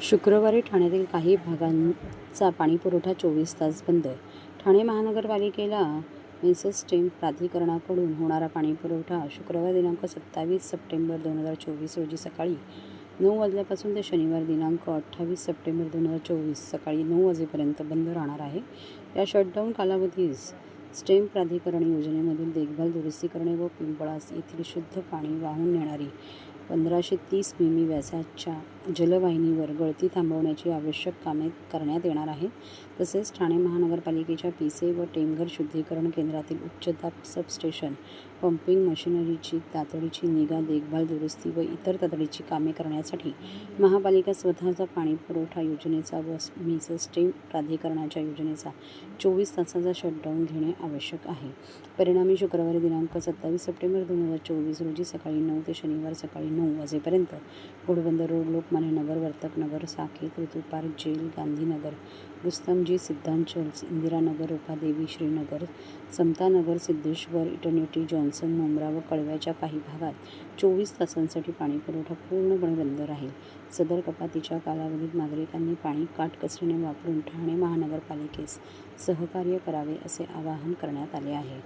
शुक्रवारी ठाण्यातील काही भागांचा पाणीपुरवठा चोवीस तास बंद ठाणे महानगरपालिकेला मेसस स्टेम प्राधिकरणाकडून होणारा पाणीपुरवठा शुक्रवार दिनांक सत्तावीस सप्टेंबर दोन हजार चोवीस रोजी सकाळी नऊ वाजल्यापासून ते शनिवार दिनांक अठ्ठावीस सप्टेंबर दोन हजार चोवीस सकाळी नऊ वाजेपर्यंत बंद राहणार आहे. या शटडाऊन कालावधीस स्टेम प्राधिकरण योजनेमधील देखभाल दुरुस्ती करणे व पिंपळास येथील शुद्ध पाणी वाहून नेणारी पंधराशे तीस मिमी व्यासाच्या जलवाहिनीवर गळती थांबवण्याची आवश्यक कामे करण्यात येणार आहेत तसेच ठाणे महानगरपालिकेच्या पिसे व टेमघर शुद्धीकरण केंद्रातील उच्चदाब सबस्टेशन पंपिंग मशिनरीची तातडीची निगा देखभाल दुरुस्ती व इतर तातडीची कामे करण्यासाठी महापालिका स्वतःचा पाणीपुरवठा योजनेचा व मिसेस प्राधिकरणाच्या योजनेचा चोवीस तासाचा शटडाऊन घेणे आवश्यक आहे. परिणामी शुक्रवारी दिनांक सत्तावीस सप्टेंबर दोन हजार चोवीस रोजी सकाळी नऊ ते शनिवार सकाळी नऊ वाजेपर्यंत Ghodbunder road Lokmanya Nagar Vartak Nagar Saket Rutu park jail Gandhinagar Rustomjee Siddhanchal Indiranagar Upadevi Shrinagar Samatanagar Siddheshwar Eternity Johnson Mumbra व कळव्याच्या काही भागात चोवीस तासांसाठी पाणीपुरवठा पूर्णपणे बंद राहील. सदर कपातीच्या कालावधीत नागरिकांनी पाणी काटकसरीने वापरून ठाणे महानगरपालिकेस सहकार्य करावे असे आवाहन करण्यात आले आहे.